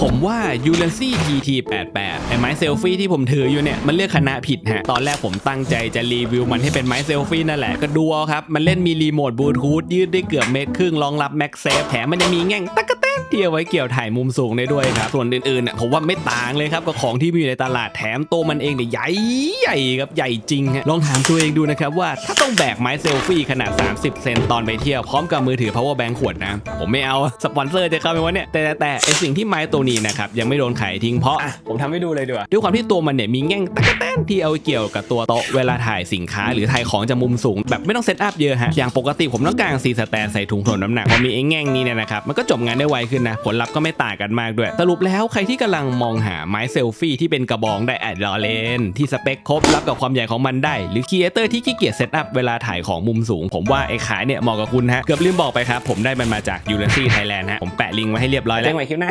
ผมว่า u l a n c y GT88 ไอ้ไม้เซลฟี่ที่ผมถืออยู่เนี่ย มันเลือกคณะผิดฮะ ตอนแรกผมตั้งใจจะรีวิวมันให้เป็นไม้เซลฟี่นั่นแหละ ก็ดูเอาครับ มันเล่นมีรีโมทบลูทูธยืดได้เกือบเมตรครึ่งรองรับแม็กเซฟแถมมันจะมีแง่งตัก กะแตนที่เอาไว้เกี่ยวถ่ายมุมสูงได้ด้วยครับ ส่วนอื่นๆน่ะผมว่าไม่ต่างเลยครับกับของที่มีอยู่ในตลาดแถมตัวมันเองเนี่ยใหญ่ใหญ่ครับใหญ่จริงฮะลองถามตัวเองดูนะครับว่าถ้าต้องแบกไม้เซลฟี่ขนาด 30 เซนตอนไปเที่ยว พร้อมกับมือถือ power bank ขวดน้ำผมไม่เอาสปอนเซอร์จะเข้าไปวะเนี่ยแต่แต่ไอสิ่งที่ไม้ตัวนี้นะครับยังไม่โดนขายทิ้งเพราะะผมทำให้ดูเลยดีกว่าด้วยความที่ตัวมันเนี่ยมีแง่งตะกะแตนที่เอาเกี่ยวกับตัวโต๊ะเวลาถ่ายสินค้า หรือถ่ายของจากมุมสูง แบบไม่ต้องเซตอัพเยอะฮะอย่างปกติผมต้องการซีสแตนใส่ถุงถ่วงน้ำหนักพอมีไอ้แง่งนี้เนี่ยนะครับมันก็จบงานได้ไวขึ้นนะ ผลลัพธ์ก็ไม่ต่างกันมากด้วย สรุปแล้วใครที่กำลังมองหาไม้เซลฟี่ที่เป็นกระบองได้แอดรอเลนที่สเปคครบรับกับความใหญ่ของมันได้ หรือครีเอเตอร์ที่ขี้เกียจเซตอัพเวลาถ่ายของมุมสูง ผมว่าไอ้ขายเนี่ยเหมาะกับคุณฮะเกือบลืมบอกไปครับผมได้มันมาจากยูเรนซี่ไทยแลนด์ฮะผมแปะลิงก์ไว้ให้เรียบร้อยแล้วไว้คลิปหน้า